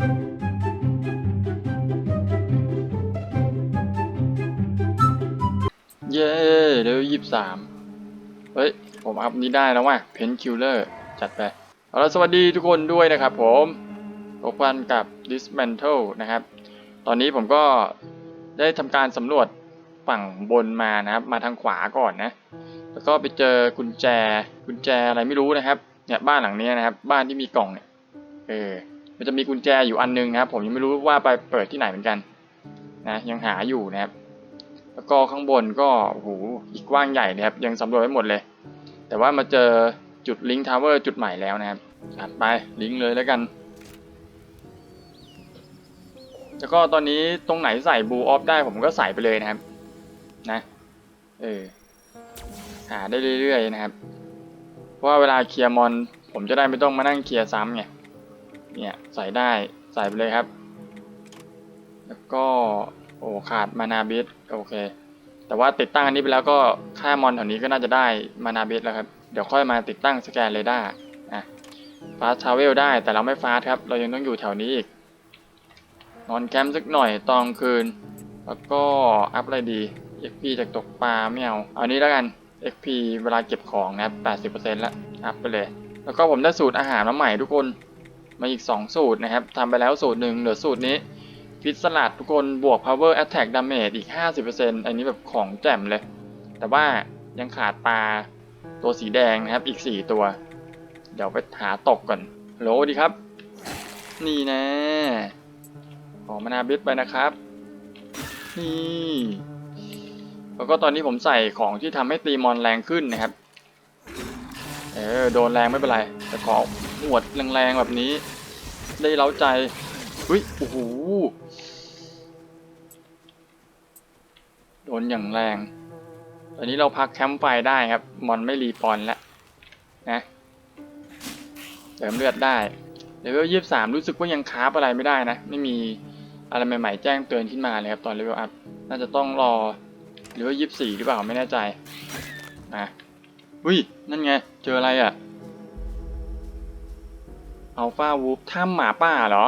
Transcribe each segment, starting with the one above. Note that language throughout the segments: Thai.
เย้เดี๋ยวยี่สามเฮ้ย ผมอัพนี้ได้แล้วว่ะเพนคิลเลอร์จัดไป เอาละสวัสดีทุกคนด้วยนะครับผมพบกันกับ Dismantle นะครับ ตอนนี้ผมก็ได้ทำการสำรวจฝั่งบนมานะครับ มาทางขวาก่อนนะ แล้วก็ไปเจอกุญแจ กุญแจอะไรไม่รู้นะครับ เนี่ยบ้านหลังนี้นะครับ บ้านที่มีกล่องเนี่ย เออ มันจะมีกุญแจอยู่อันนึงนะครับ ผมยังไม่รู้ว่าไปเปิดที่ไหนเหมือนกันนะยังหาอยู่นะครับ แล้วก็ข้างบนก็โอ้โหอีกกว้างใหญ่เลยครับ ยังสำรวจไม่หมดเลย แต่ว่ามาเจอจุดลิงก์ทาวเวอร์จุดใหม่แล้วนะครับไปลิงก์เลยแล้วกัน แล้วก็ตอนนี้ตรงไหนใส่บูออฟได้ผมก็ใส่ไปเลยนะครับ นะเออหาได้เรื่อยๆนะครับ เพราะว่าเวลาเคลียร์มอน ผมจะได้ไม่ต้องมานั่งเคลียร์ซ้ำไง เนี่ยใส่ได้ใส่ไปเลยครับ แล้วก็โอ้ขาดมานาบิสโอเค แต่ว่าติดตั้งอันนี้ไปแล้วก็ค่ามอนแถวนี้ก็น่าจะได้มานาบิสแล้วครับ เดี๋ยวค่อยมาติดตั้งสแกนเรดาร์อะฟาสทาวเวลได้แต่เราไม่ฟาสครับ เรายังต้องอยู่แถวนี้อีก นอนแคมป์สักหน่อยตอนคืน แล้วก็อัพอะไรดี XP จากตกปลาไม่เอาเอานี้แล้วกัน XP เวลาเก็บของนะครับ 80%แล้วอัพไปเลย แล้วก็ผมได้สูตรอาหารมาใหม่ทุกคน มาอีก 2 สูตรนะครับทำไปแล้วสูตรหนึ่งเหลือสูตรนี้ฟิตสลัดทุกคนบวก power attack damage อีก 50%อันนี้แบบของแจ่มเลย แต่ว่ายังขาดปลาตัวสีแดงนะครับอีก 4 ตัว เดี๋ยวไปหาตกก่อนโหลดีครับ นี่นะขอมานาบิสไปนะครับ นี่แล้วก็ตอนนี้ผมใส่ของที่ทำให้ตีมอนแรงขึ้นนะครับ เออ โดนแรงไม่เป็นไร แต่ขอ หวดแรงๆแบบนี้ ได้เล้าใจอุ้ยโอ้โหโดนอย่างแรง ตอนนี้เราพักแคมป์ไฟได้ครับ มอนไม่รีปอนแล้วนะเติมเลือดได้เลเวลยี่สามรู้สึกว่ายังคราฟอะไรไม่ได้นะ ไม่มีอะไรใหม่ๆแจ้งเตือนขึ้นมาเลยครับ ตอนเลเวลอัพน่าจะต้องรอหรือว่ายี่สี่หรือเปล่าไม่แน่ใจนะอุ้ยนั่นไง เจออะไรอะ่ะ อัลฟาวูฟถ้ำหมาป่าเหรอ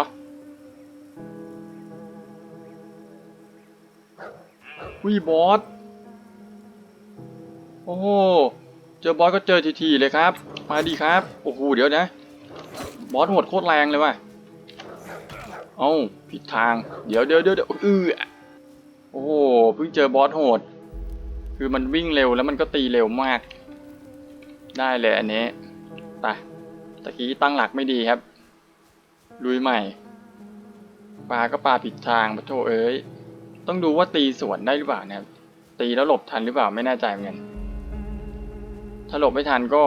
วิบอส โอ้โห เจอบอสก็เจอทีๆเลยครับ มาดีครับ โอ้โห เดี๋ยวนะ บอสโหดโคตรแรงเลยว่ะ เอ้าผิดทาง เดี๋ยวเดี๋ยวเดี๋ยวเออโอ้โห เพิ่งเจอบอสโหด คือมันวิ่งเร็วแล้วมันก็ตีเร็วมาก ได้เลยอันนี้ ไป ตะกี้ตั้งหลักไม่ดีครับ ลุยใหม่ ปลาก็ปลาผิดทางปะโถเอ้ย ต้องดูว่าตีสวนได้หรือเปล่านะครับ ตีแล้วหลบทันหรือเปล่าไม่แน่ใจเหมือนกัน ถ้าหลบไม่ทันก็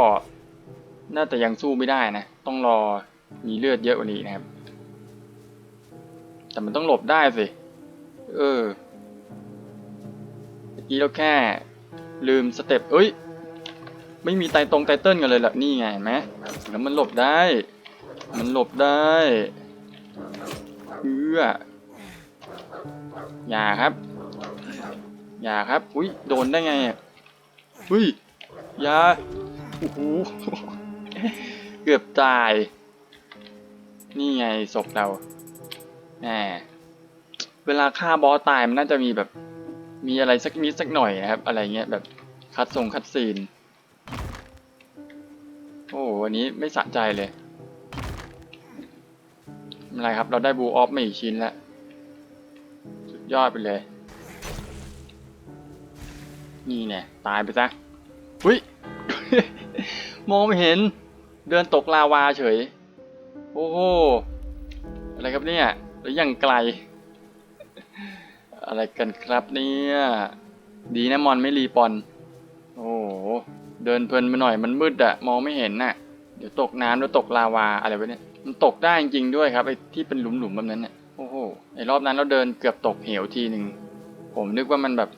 น่าจะยังสู้ไม่ได้นะ ต้องรอมีเลือดเยอะกว่านี้นะครับ แต่มันต้องหลบได้สิ เออเมื่อกี้เราแค่ลืมสเต็ปเอ้ย ไม่มีไตตรงไตเติ้ลกันเลยเหรอนี่ไงเห็นไหมแล้วมันหลบได้ มันหลบได้เพื่ออย่าครับ อย่าครับ อุ้ยโดนได้ไงอะอุ้ยอย่าโอ้โหเกือบตาย นี่ไงศพเราแหมเวลาฆ่าบอสตายมันน่าจะมีแบบ มีอะไรสักนิดสักหน่อยนะครับ อะไรเงี้ยแบบคัดทรงคัดซีน วันนี้ไม่สะใจเลยไม่เป็นไรครับ เราได้บูออฟมาอีกชิ้นแล้ว สุดยอดไปเลย นี่ไงตายไปซะอุ้ย มองไม่เห็น เดินตกลาวาเฉย โอ้โห อะไรครับเนี่ยหรือยังไกล อะไรกันครับเนี่ย ดีนะมอนไม่รีปอน โอ้โห เดินเพลินไปหน่อยมันมืดอะมองไม่เห็นน่ะ เดี๋ยวตกน้ำแล้วตกลาวาอะไรวะเนี่ยมันตกได้จริงด้วยครับไอ้ที่เป็นหลุมๆแบบนั้นเนี่ยโอ้โหไอ้รอบนั้นเราเดินเกือบตกเหวทีหนึ่งผมนึกว่ามันแบบ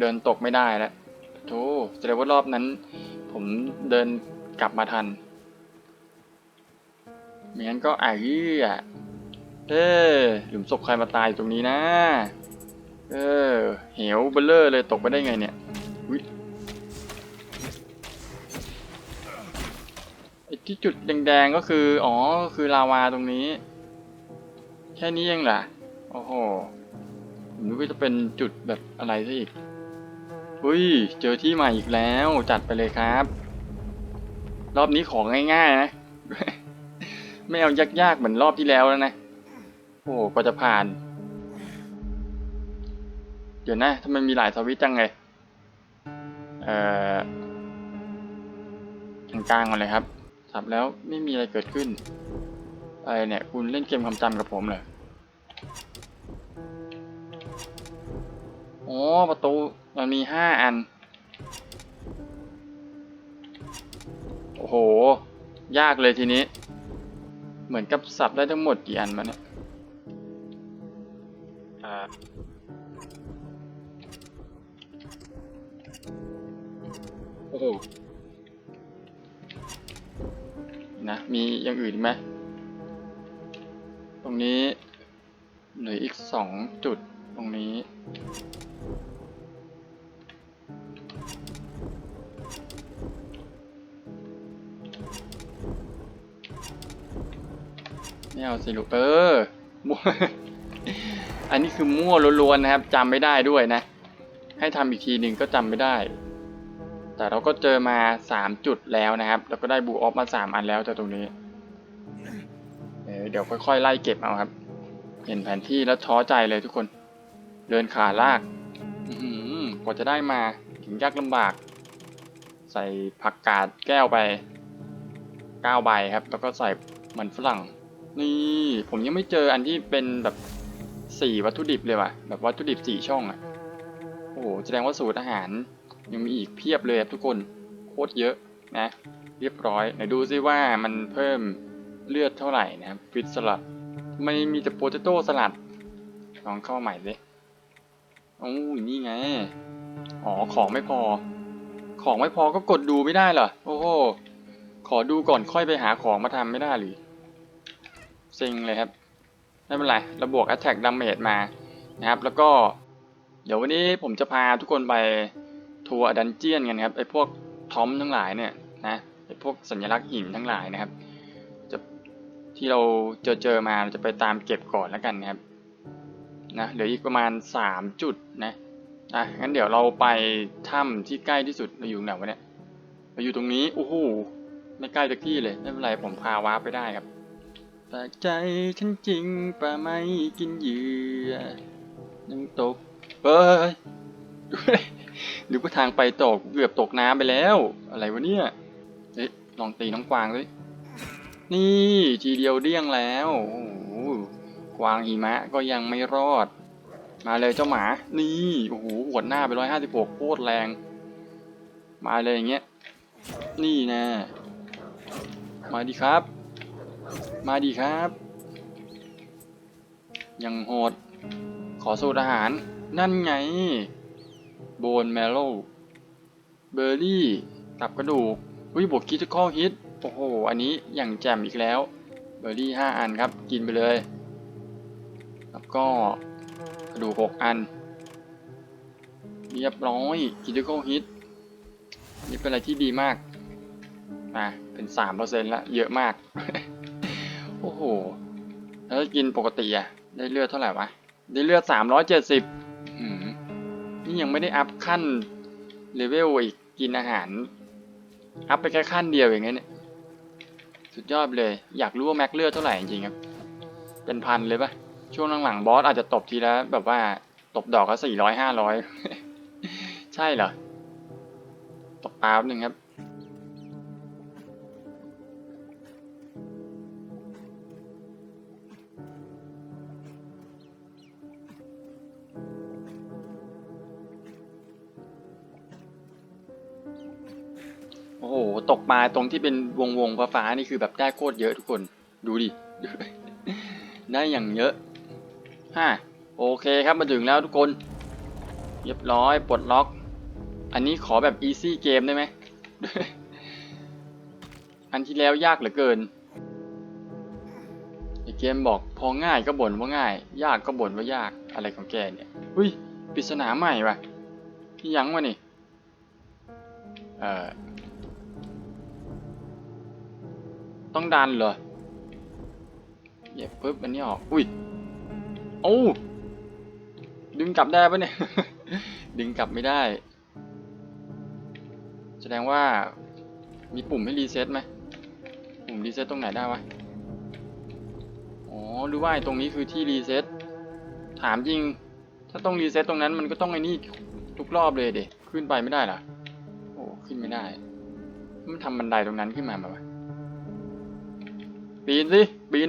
เดินตกไม่ได้แล้วโธ่แสดงว่ารอบนั้น ผมเดินกลับมาทันไม่งั้นก็อะเหี้ยเอ้หลุมศพใครมาตายอยู่ตรงนี้นะ เออ เหวเบลเลอร์เลยตกไปได้ไงเนี่ยอุ๊ ที่จุดแดงๆก็คือ อ๋อ คือลาวาตรงนี้ แค่นี้เองเหรอ โอ้โหผมนึกว่าจะเป็นจุดแบบอะไรซะอีกอุ้ย เจอที่ใหม่อีกแล้ว จัดไปเลยครับ รอบนี้ของง่ายๆนะ ไม่เอายากๆเหมือนรอบที่แล้วแล้วนะ โอ้โหกว่าจะผ่าน เดี๋ยวนะทำไมมีหลายสวิตจังเลยเอ่อ กลางๆก่อนเลยครับ สับแล้วไม่มีอะไรเกิดขึ้นอะไรเนี่ย คุณเล่นเกมความจำกับผมเหรออ๋อประตูมันมีห้าอัน โอ้โห ยากเลยทีนี้ เหมือนกับสับได้ทั้งหมดกี่อันมาเนี่ยอ่าโอ้โห นะมีอย่างอื่นไหมตรงนี้เหลืออีกสองจุดตรงนี้ ไม่เอาสิลูกเออมั่วอันนี้คือมั่วล้วนๆนะครับจำไม่ได้ด้วยนะ ให้ทำอีกทีหนึ่งก็จำไม่ได้ แต่เราก็เจอมาสามจุดแล้วนะครับแล้วก็ได้บูออฟมาสามอันแล้วจากตรงนี้เเดี๋ยวค่อยๆ ไล่เก็บเอาครับ เห็นแผนที่แล้วท้อใจเลยทุกคน เดินขาลากกว่าจะได้มาถึงยากลำบาก ใส่ผักกาดแก้วไปเก้าใบครับ แล้วก็ใส่มันฝรั่ง นี่ ผมยังไม่เจออันที่เป็นแบบสี่วัตถุดิบเลยว่ะ แบบวัตถุดิบสี่ช่องอะ่ะ โอ้โห แสดงว่าสูตรอาหาร ยังมีอีกเพียบเลยครับทุกคนโคตรเยอะนะ เรียบร้อยไหนดูซิว่ามันเพิ่มเลือดเท่าไหร่นะครับฟิตสลัดไม่มีแต่โปเตโต้สลัดลองเข้าใหม่สิโอ้ยนี่ไง อ๋อของไม่พอ ของไม่พอก็กดดูไม่ได้เหรอโอ้โหขอดูก่อนค่อยไปหาของมาทำไม่ได้หรือเซ็งเลยครับไม่เป็นไรเราบวก attack damage มานะครับ แล้วก็ เดี๋ยววันนี้ผมจะพาทุกคนไป ทัวร์ดันเจียนกันครับไอ้พวกทอมทั้งหลายเนี่ยนะไอ้พวกสัญลักษณ์หินทั้งหลายนะครับ จะที่เราเจอเจอมาเราจะไปตามเก็บก่อนแล้วกันนะครับนะเหลืออีกประมาณสามจุดนะอะงั้นเดี๋ยวเราไปถ้ำที่ใกล้ที่สุดเราอยู่ไหนวะเนี่ยเราอยู่ตรงนี้โอ้โหไม่ใกล้จากที่เลยไม่เป็นไรผมพาวาร์ปไปได้ครับแปลกใจฉันจริงปลาไม่กินเหยื่อยังตกเฮ้ย หรือว่าทางไปตกเกือบตกน้ำไปแล้ว อะไรวะเนี่ยเฮ้ยลองตีน้องกวางด้วยนี่ทีเดียวเดี้ยงแล้วโอ้โหกวางหิมะก็ยังไม่รอด มาเลยเจ้าหมา นี่โอ้โหหัวดหน้าไปร้อยห้าสิบหกโคตรแรง มาเลยอย่างเงี้ยนี่นะ มาดีครับ มาดีครับ ยังโหด ขอสูตรอาหาร นั่นไง โบนแมโลเบอร์รี่ตับกระดูกอุ้ยบวกคิดข้อฮิตโอ้โห อันนี้อย่างแจ่มอีกแล้ว เบอร์รี่ห้าอันครับ กินไปเลย แล้วก็กระดูกหกอัน เรียบร้อยคิดข้อฮิตนี่เป็นอะไรที่ดีมากอะเป็นสามเปอร์เซ็นต์ละเยอะมาก โอ้โห แล้วกินปกติอะ ได้เลือดเท่าไหร่วะ ได้เลือดสามร้อยเจ็ดสิบ นี่ยังไม่ได้อัพขั้นเลเวลอีกกินอาหาร อัพไปแค่ขั้นเดียวอย่างเงี้ยเนี่ยสุดยอดเลย อยากรู้ว่าแม็กเลือดเท่าไหร่จริงๆครับ เป็นพันเลยปะช่วงหลังๆบอสอาจจะตบทีละแบบว่าตบดอกก็สี่ร้อยห้าร้อยใช่เหรอ ตบปาแป๊บหนึ่งครับ ลาตรงที่เป็นวงวงฟ้าฟ้านี่คือแบบได้โคตรเยอะทุกคนดูดิ ได้อย่างเยอะฮ่าโอเคครับมาถึงแล้วทุกคน เรียบร้อยปลดล็อก อันนี้ขอแบบอีซี่เกมได้ไหม อันที่แล้วยากเหลือเกินไอเกมบอกพอง่ายก็บ่นว่าง่าย ยากก็บ่นว่ายากอะไรของแกเนี่ยอุ้ยปริศนาใหม่ว่ะพี่ยังวะนี่ เอ่อ ต้องดันเหรอเหยียบปุ๊บอันนี้ออก อุ้ยโอ้ดึงกลับได้ปะเนี่ย ดึงกลับไม่ได้ แสดงว่ามีปุ่มให้รีเซ็ตไหม ปุ่มรีเซ็ตตรงไหนได้วะ อ๋อหรือว่าไอตรงนี้คือที่รีเซ็ตถามจริง ถ้าต้องรีเซ็ตตรงนั้นมันก็ต้องไอ้นี่ทุกรอบเลยเด็ขึ้นไปไม่ได้หรอ โอ้ ขึ้นไม่ได้ มันทำบันไดตรงนั้นขึ้นมาแบบวะ ปีนสิปีน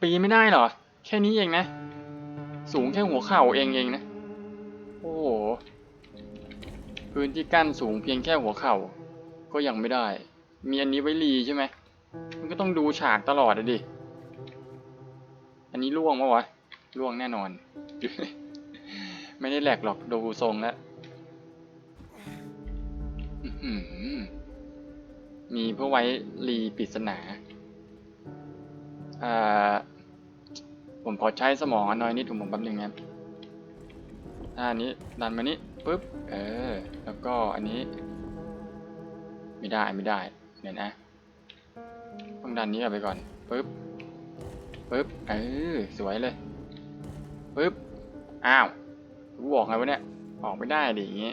ปีนไม่ได้เหรอ แค่นี้เองนะ สูงแค่หัวเข่าเองเองนะ โอ้โห พื้นที่กั้นสูงเพียงแค่หัวเข่า ก็ยังไม่ได้ มีอันนี้ไว้รีใช่ไหม มันก็ต้องดูฉากตลอดอดิ อันนี้ล่วงปะวะ ล่วงแน่นอน ไม่ได้แหลกหรอกดูทรงแล้วมีเพื่อไว้รีปริศนา อ่า ผมขอใช้สมองอน้อยนิดถุงผมแป๊บนึงครับอ่าอันนี้ดันมานี้ปุ๊บ เออ แล้วก็อันนี้ ไม่ได้ไม่ได้ เดี๋ยวนะ ต้องดันนี้ออกไปก่อนปุ๊บปุ๊บ เออ สวยเลยปุ๊บ อ้าวกูบอกไงวะเนี่ย ออกไม่ได้ดิอย่างงี้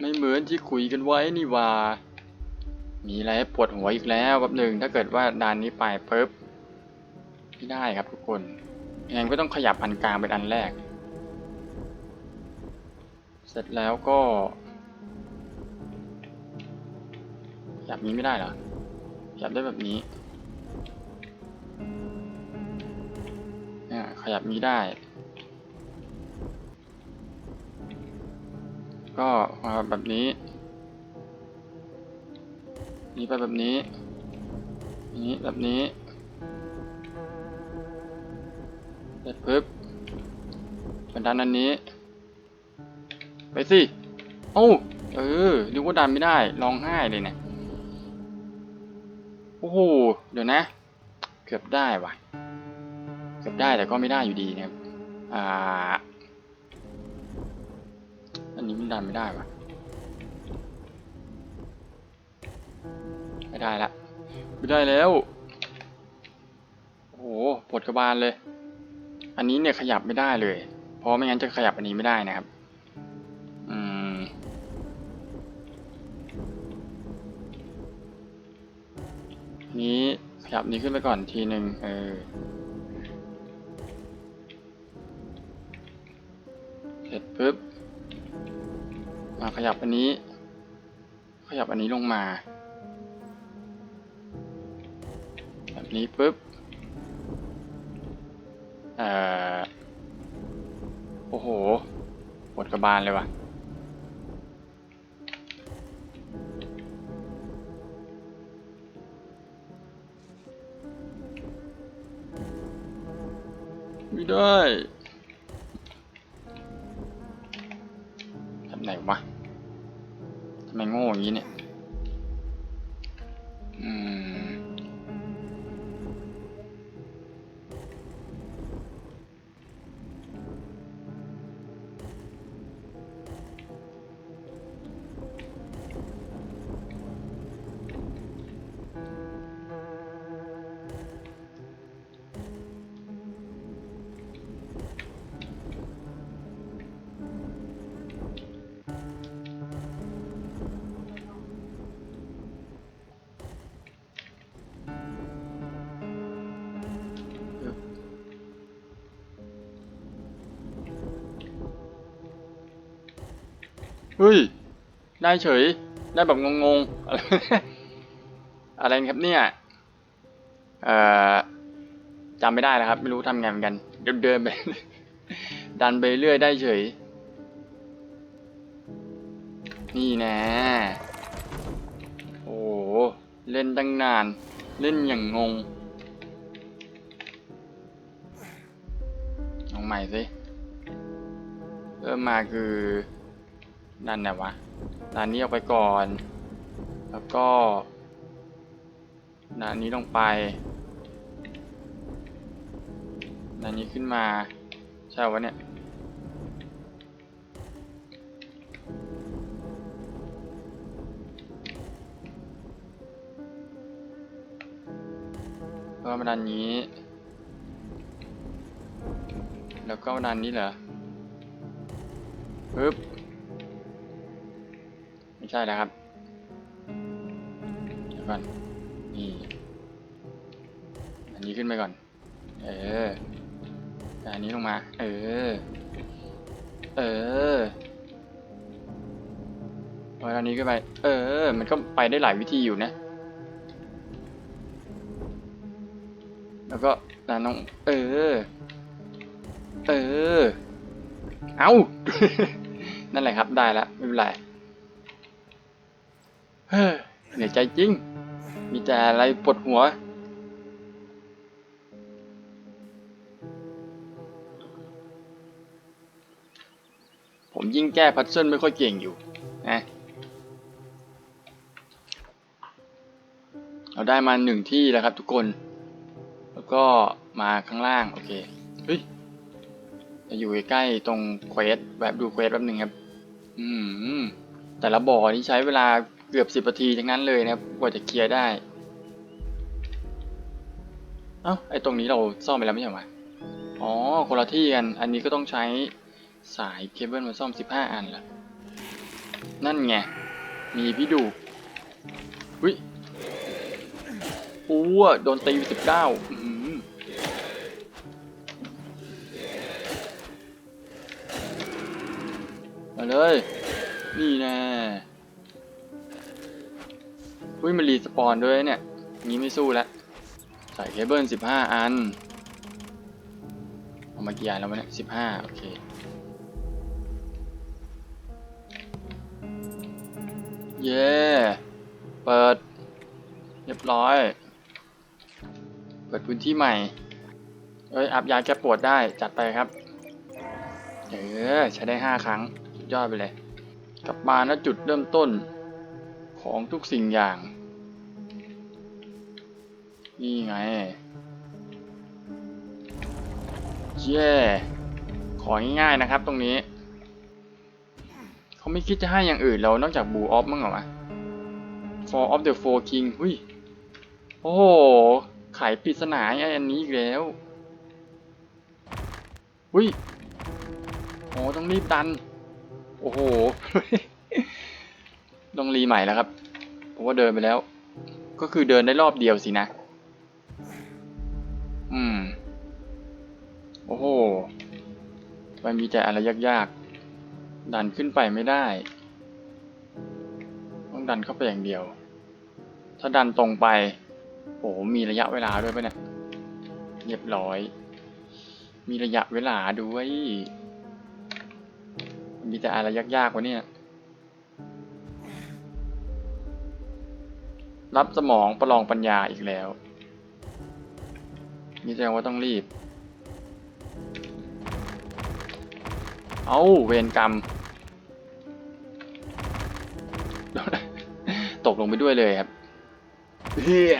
ไม่เหมือนที่คุยกันไว้นี่ว่า มีอะไรปวดหัวอีกแล้วแป๊บหนึ่งถ้าเกิดว่าด่านนี้ไปปุ๊บ ไม่ได้ครับทุกคนยังไงก็ต้องขยับอันกลางเป็นอันแรก เสร็จแล้วก็ขยับนี้ไม่ได้เหรอขยับได้แบบนี้เนี่ยขยับนี้ได้ ก็มาแบบนี้ นี้ไปแบบนี้ นี้แบบนี้ ร็จปึ๊บเป็นด้านนั้นนี้ ไปสิโอ้เออนึกว่าดันไม่ได้ร้องไห้เลยเนะี่ยโอ้โหเดี๋ยวนะ เกือบได้ว่ะ เกือบได้แต่ก็ไม่ได้อยู่ดีนะครับอ่า อันนี้มันดันไม่ได้ว่ะไม่ได้ละไม่ได้แล้ว โอ้โหปวดกระบาลเลย อันนี้เนี่ยขยับไม่ได้เลย เพราะไม่งั้นจะขยับอันนี้ไม่ได้นะครับ อืม นี้ขยับนี้ขึ้นไปก่อนทีหนึ่งเออเสร็จปุ๊บมาขยับอันนี้ ขยับอันนี้ลงมา แบบนี้ปุ๊บ เอ่อ โอ้โหปวดกระบาลเลยว่ะ ไม่ได้ทำไหนวะทำไมโง่อย่างนี้เนี่ย อืม เฮ้ย ได้เฉย ได้แบบงงๆ อะไรครับเนี่ย เอ่อจำไม่ได้แล้วครับ ไม่รู้ทำไงเหมือนกัน เดินเดินไป ดันไปเรื่อยได้เฉย นี่แนะโอ้โหเล่นตั้งนาน เล่นอย่างงงลองใหม่สิ เริ่มมาคือ ดันไหนวะดันนี้ออกไปก่อน แล้วก็ดันนี้ลงไปดันนี้ขึ้นมา ใช่วะเนี่ยแล้วก็มาดันนี้ แล้วก็ดันนี้เหรอปึ๊บ ใช่แล้วครับเดี๋ยวก่อนนี่อันนี้ขึ้นไปก่อน เอออันนี้ลงมา เออ เออพออันนี้ขึ้นไป เออ มันก็ไปได้หลายวิธีอยู่นะ แล้วก็ดันน้อง เออ เออ เอานั่นแหละครับ ได้แล้วไม่เป็นไร เฮ้ยเหนื่อยใจจริง มีแต่อะไรปวดหัว ผมยิ่งแก้พัซเซิลไม่ค่อยเก่งอยู่นะเราได้มาหนึ่งที่แล้วครับทุกคน แล้วก็มาข้างล่าง โอเค เฮ้ยจะอยู่ใกล้ตรงเควสแบบดูเควสแป๊บหนึ่งครับ อืม แต่ละบ่อนี่ใช้เวลา เกือบสิบนาทีทั้งนั้นเลยนะครับกว่าจะเคลียร์ได้ เอ้าไอตรงนี้เราซ่อมไปแล้วไม่ใช่ไหมอ๋อคนละที่กัน อันนี้ก็ต้องใช้สายเคเบิลมาซ่อมสิบห้าอันละนั่นไง มีพี่ดูวิโอ้วโดนตีสิบเก้ามาเลย นี่แน่ อุ้ยมันรีสปอนด้วยเนี่ยงี้ไม่สู้แล้วใส่เคเบิลสิบห้าอัน เอามากี่อันแล้ววะเนี่ยสิบห้าโอเคเย้เปิด เรียบร้อย เปิดพื้นที่ใหม่ เอ้ย อัพยาแก้ปวดได้จัดไปครับ เออ ใช้ได้ห้าครั้ง ยอดไปเลย กลับมาณจุดเริ่มต้น ของทุกสิ่งอย่าง นี่ไง เย้ของง่ายๆนะครับตรงนี้ เขาไม่คิดจะให้อย่างอื่นแล้วนอกจากบูออฟมั้งเหรอวะ For of the Four King หุ้ย โอ้โหไขปริศนาไอ้อันนี้อีกแล้วหุ้ยโอ้ต้องรีบดัน โอ้โห ต้องรีใหม่แล้วครับเพราะว่าเดินไปแล้ว ก็คือเดินได้รอบเดียวสินะ อืม โอ้โหมันมีแต่อะไรยากๆ ดันขึ้นไปไม่ได้ ต้องดันเข้าไปอย่างเดียว ถ้าดันตรงไปโอ้โหมีระยะเวลาด้วยปะเนี่ยเรียบร้อย มีระยะเวลาด้วย มีแต่อะไรยากๆวะเนี่ย รับสมองประลองปัญญาอีกแล้ว นี่แสดงว่าต้องรีบ เอาเวรกรรม ตกลงไปด้วยเลยครับเฮีย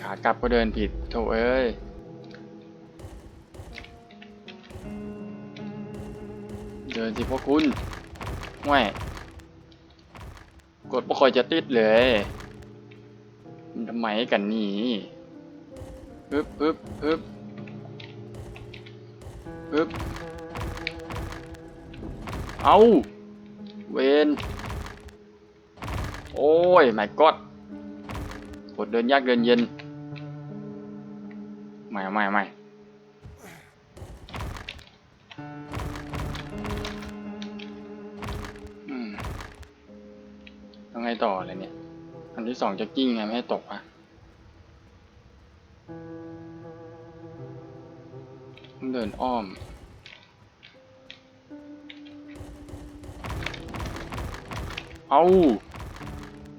ขากลับก็เดินผิดโถเอ้ยเดินสิพวกคุณแหว่ กดไม่ค่อยจะติดเลยมันทำไมกันนี่ปึ๊บปึ๊บปึ๊บปึ๊บเอาเวนโอ้ยไม่กดกดเดินยากเดินเย็นไม่ไม่ไม่ ต้องไงต่อเลยเนี่ย อันที่สองจะกิ้งไงไม่ให้ตกอะต้องเดินอ้อม เอา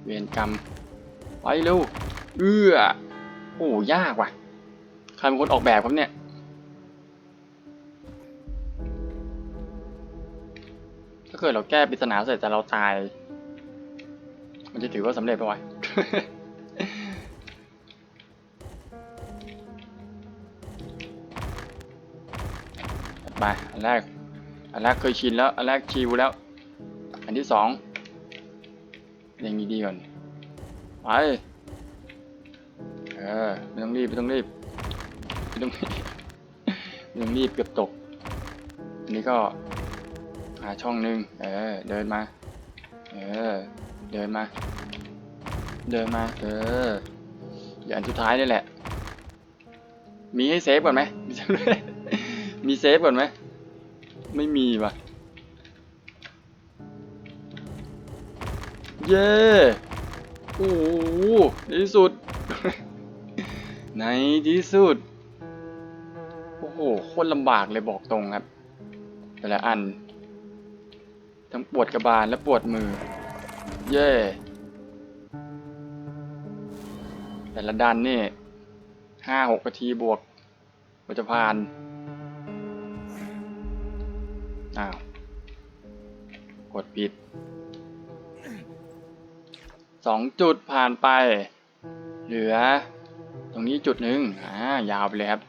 เวรกรรม ไปเร็ว เอื้อ โอ้ยากว่ะ ใครเป็นคนออกแบบครับเนี่ยถ้าเกิดเราแก้ปริศนาเสร็จแต่เราตาย มันจะถือว่าสำเร็จปะวะไปอันแรก อันแรกเคยชินแล้ว อันแรกชิวแล้ว อันที่สองยังดีดีก่อน ไป เออ ไม่ต้องรีบ ไม่ต้องรีบ ไม่ต้องไม่ต้องรีบเกือบตก อันนี้ก็หาช่องหนึ่งเออ เดินมา เออ เดินมา เดินมา เอออย่าอันสุดท้ายนี่แหละ มีให้เซฟก่อนไหม มีเซฟก่อนไหม ไม่มีว่ะ เย้โอ้โหที่สุด ในที่สุด โอ้โหโคตรลำบากเลยบอกตรงครับ แต่ละอัน ทั้งปวดกระบาลและปวดมือ เย่แต่ละดันนี่ห้าหกนาทีบวกกว่าจะผ่าน อ้าว กดผิด สองจุดผ่านไป เหลือ ตรงนี้จุดหนึ่งอ่ายาวไปเลยครับ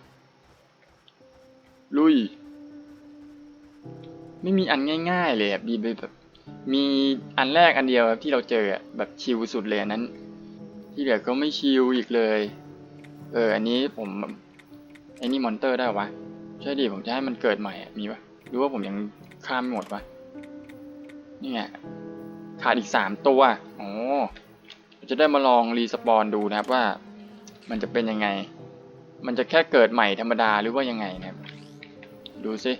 ลุย ไม่มีอันง่ายๆเลยอะมีแบบ มีอันแรกอันเดียวครับที่เราเจออะแบบชิลสุดเลยนั้น ที่เหลือก็ไม่ชิลอีกเลย เออ อันนี้ผมไอ้นี่มอนเตอร์ได้วะใช่ดิผมจะให้มันเกิดใหม่อะมีปะหรือว่าผมยังข้ามไม่หมดวะนี่ไงขาดอีกสามตัวอ๋อจะได้มาลองรีสปอนดูนะครับว่ามันจะเป็นยังไง มันจะแค่เกิดใหม่ธรรมดาหรือว่ายังไงนะครับ ดูสิ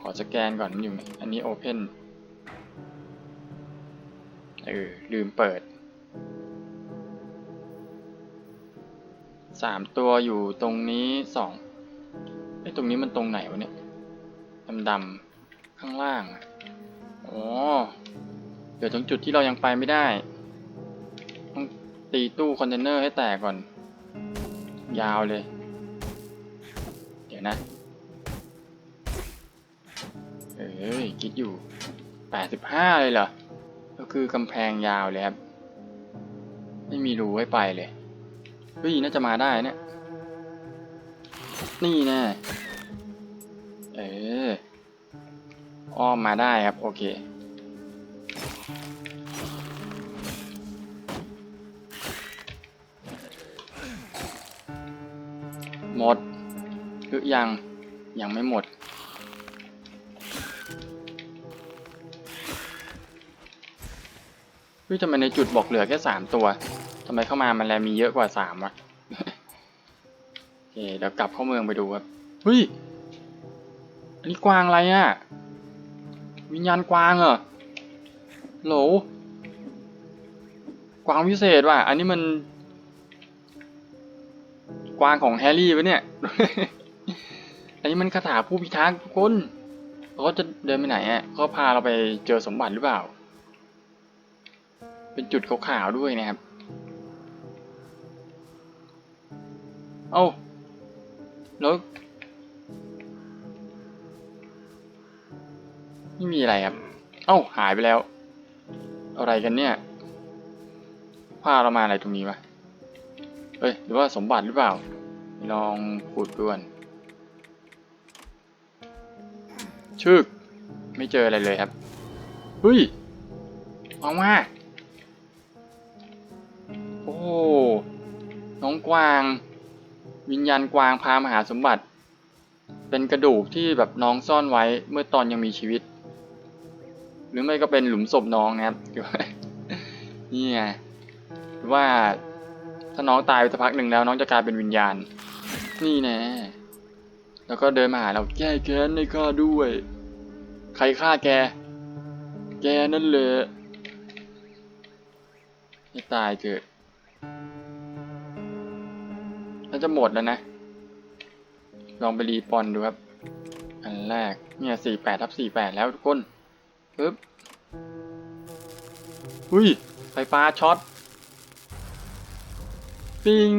ขอสแกนก่อนมันอยู่ อันนี้ Open เออ ลืมเปิดสามตัวอยู่ตรงนี้สองไอ้ตรงนี้มันตรงไหนวะเนี่ยดำดำข้างล่างอะอ๋อเดี๋ยวตรงจุดที่เรายังไปไม่ได้ ต้องตีตู้คอนเทนเนอร์ให้แตกก่อน ยาวเลย เดี๋ยวนะ เอ้ยคิดอยู่แปดสิบห้าเลยเหรอ ก็คือกำแพงยาวเลยครับ ไม่มีรูให้ไปเลยเฮ้ยน่าจะมาได้เนี่ย นี่แน่เอออ้อมมาได้ครับ โอเค หมดหรือยังยังไม่หมด ฮ้ยทำไมในจุดบอกเหลือแค่สามตัวทำไมเข้ามามันแลมีเยอะกว่าสามวะโอเคเดี๋ยวกลับเข้าเมืองไปดูครับเฮ้ยอันนี้กวางอะไรอะ่ะ วิญญาณกวางเหรอโหลกวางพิเศษว่ะ อันนี้มัน กวางของแฮร์รี่ปะเนี่ย อันนี้มันคาถาผู้พิทักษ์ทุกคนเขาจะเดินไปไหนอะเขาพาเราไปเจอสมบัติหรือเปล่า เป็นจุดขาวๆด้วยนะครับ เอ้าแล้วไม่มีอะไรครับ เอ้าหายไปแล้ว อะไรกันเนี่ยพาเรามาอะไรตรงนี้วะเฮ้ย หรือว่าสมบัติหรือเปล่า ลองขุดดูก่อนชึก ไม่เจออะไรเลยครับ เฮ้ยออกมา อ้โหน้องกวาง วิญญาณกวางพามาหาสมบัติ เป็นกระดูกที่แบบน้องซ่อนไว้เมื่อตอนยังมีชีวิต หรือไม่ก็เป็นหลุมศพน้องนะครับนี่ไงว่าถ้าน้องตายไปสักพักหนึ่งแล้ว น้องจะกลายเป็นวิญญาณ นี่แน่แล้วก็เดินมาหาเราแก้แค้นในข้าด้วย ใครฆ่าแก แกนั่นเลยให้ตายเถอะาจะหมดแล้วนะ ลองไปรีปอนดูครับ อันแรกเนี่ยสี่แปดทับสี่แปดแล้วทุกคนปึ๊บอุ้ย ไฟฟ้าช็อต ปิง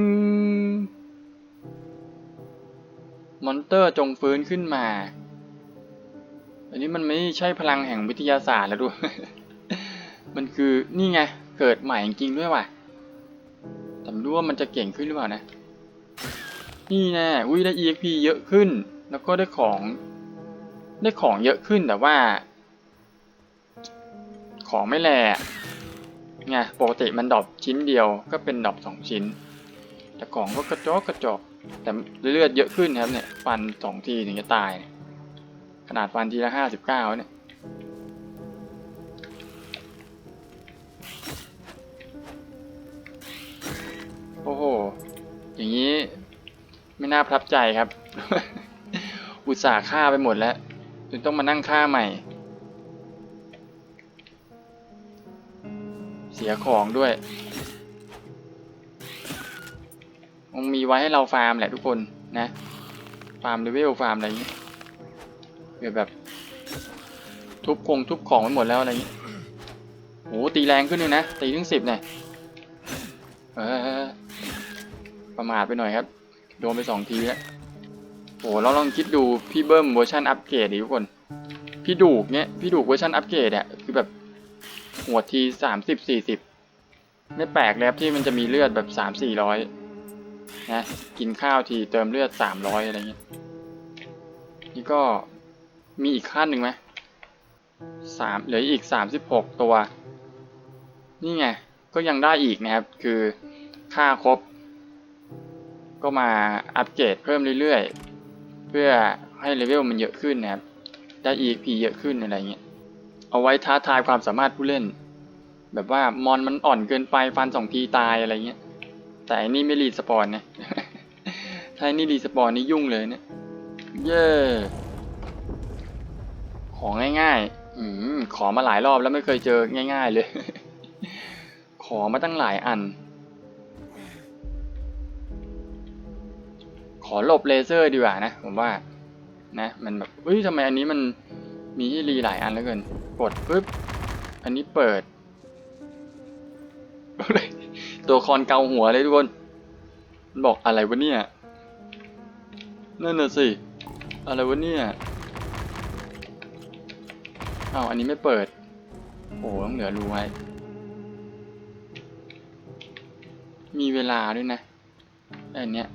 มอนเตอร์จงฟื้นขึ้นมา อันนี้มันไม่ใช่พลังแห่งวิทยาศาสตร์แล้วด้วย มันคือนี่ไง เกิดใหม่จริงด้วยว่ะแต่ไม่รู้ว่ามันจะเก่งขึ้นหรือเปล่านะ นี่แน่อุ้ยได้ EXP เยอะขึ้น แล้วก็ได้ของ ได้ของเยอะขึ้นแต่ว่า ของไม่แลอะไงปกติมันดรอปชิ้นเดียวก็เป็นดรอปสองชิ้น แต่ของก็กระจอกกระจอกแต่เลือดเยอะขึ้นครับเนี่ยฟันสองทีถึงจะตาย ขนาดฟันทีละห้าสิบเก้าเนี่ยโอ้โห อย่างนี้ ไม่น่าประทับใจครับ อุตส่าห์ฆ่าไปหมดแล้วจนต้องมานั่งฆ่าใหม่ เสียของด้วยคงมีไว้ให้เราฟาร์มแหละทุกคนนะ ฟาร์มเลเวลฟาร์มอะไรอย่างนี้เผื่อแบบ ทุบคงทุบของไปหมดแล้วอะไรอย่างนี้โหตีแรงขึ้นเลยนะ ตีถึงสิบเนี่ยเออประมาทไปหน่อยครับ โดนไปสองทีแล้วโอ้เราลองคิดดูพี่เบิ้มเวอร์ชันอัปเกรดดิทุกคน พี่ดูกเนี้ยพี่ดูกเวอร์ชันอัปเกรดอะคือแบบหัวทีสามสิบสี่สิบไม่แปลกเลยครับที่มันจะมีเลือดแบบสามสี่ร้อยนะกินข้าวทีเติมเลือดสามร้อยอะไรเงี้ยนี่ก็มีอีกขั้นหนึ่งไหมสามเหลืออีกสามสิบหกตัว นี่ไง ก็ยังได้อีกนะครับ คือค่าครบ ก็มาอัปเกรดเพิ่มเรื่อยๆ เพื่อให้เลเวลมันเยอะขึ้นนะครับ ได้ EXP เยอะขึ้นอะไรเงี้ย เอาไว้ท้าทายความสามารถผู้เล่น แบบว่ามอนมันอ่อนเกินไปฟันสองทีตายอะไรเงี้ย แต่อันนี้ไม่รีสปอนนะถ้าอันนี้รีสปอนนี่ยุ่งเลยเนี่ย เย้ของง่ายๆ อืมขอมาหลายรอบแล้วไม่เคยเจอง่าย ๆ เลย ขอมาตั้งหลายอัน ขอหลบเลเซอร์ดีกว่านะ ผมว่า นะ มันแบบเฮ้ยทำไมอันนี้มันมีให้รีหลายอันแล้วเกิน กดปุ๊บ อันนี้เปิด ตัวคอนเกาหัวเลยทุกคน มันบอกอะไรวะเนี่ย นั่นน่ะสิ อะไรวะเนี่ยอ้าวอันนี้ไม่เปิด โอ้ต้องเหลือรูไว้ มีเวลาด้วยนะอันเนี้ย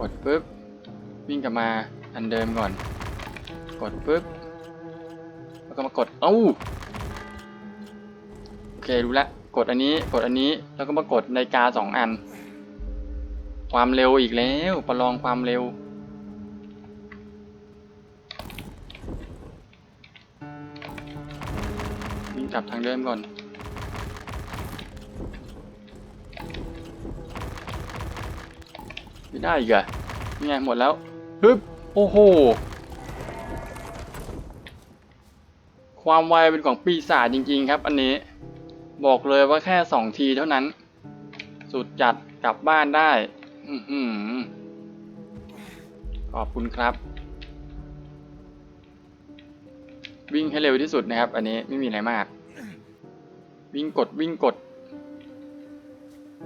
กดปุ๊บ วิ่งกลับมาอันเดิมก่อน กดปุ๊บ แล้วก็มากด เอ้า โอเครู้ละ กดอันนี้ กดอันนี้ แล้วก็มากดนาฬิกาสองอัน ความเร็วอีกแล้ว ประลองความเร็ววิ่งกลับทางเดิมก่อน ไม่ได้อีกอะนี่ไงหมดแล้วฮึบโอ้โห ความไวเป็นของปีศาจจริงๆครับ อันนี้ บอกเลยว่าแค่สองทีเท่านั้น สุดจัดกลับบ้านได้ อือหือขอบคุณครับ วิ่งให้เร็วที่สุดนะครับ อันนี้ไม่มีอะไรมาก วิ่งกดวิ่งกด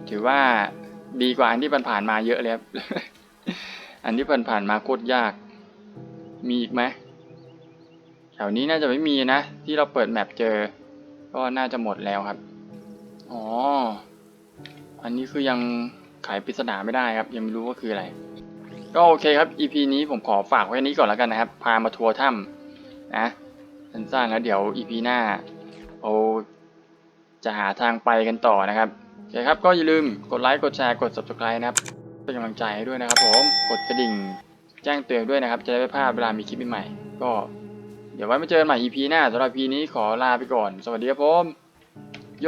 ถือว่า ดีกว่าอันที่ผ่านๆมาเยอะเลยครับ อันที่ผ่านๆมาโคตรยาก มีอีกไหมแถวนี้น่าจะไม่มีนะ ที่เราเปิดแมปเจอ ก็น่าจะหมดแล้วครับ อ๋อ อันนี้คือยังไขปริศนาไม่ได้ครับ ยังไม่รู้ว่าคืออะไร ก็โอเคครับ EP นี้ผมขอฝากไว้นี้ก่อนแล้วกันนะครับ พามาทัวร์ถ้ำนะสั้นๆแล้วเดี๋ยว EP หน้าเราจะหาทางไปกันต่อนะครับ เคครับก็อย่าลืมกดไลค์กดแชร์กด subscribe นะครับเป็นกำลังใจให้ด้วยนะครับผมกดกระดิ่งแจ้งเตือนด้วยนะครับ จะได้ไม่พลาดเวลามีคลิปใหม่ๆก็เดี๋ยวไว้มาเจอกันใหม่ EP หน้าสำหรับ EP นี้ขอลาไปก่อน สวัสดีครับผมโย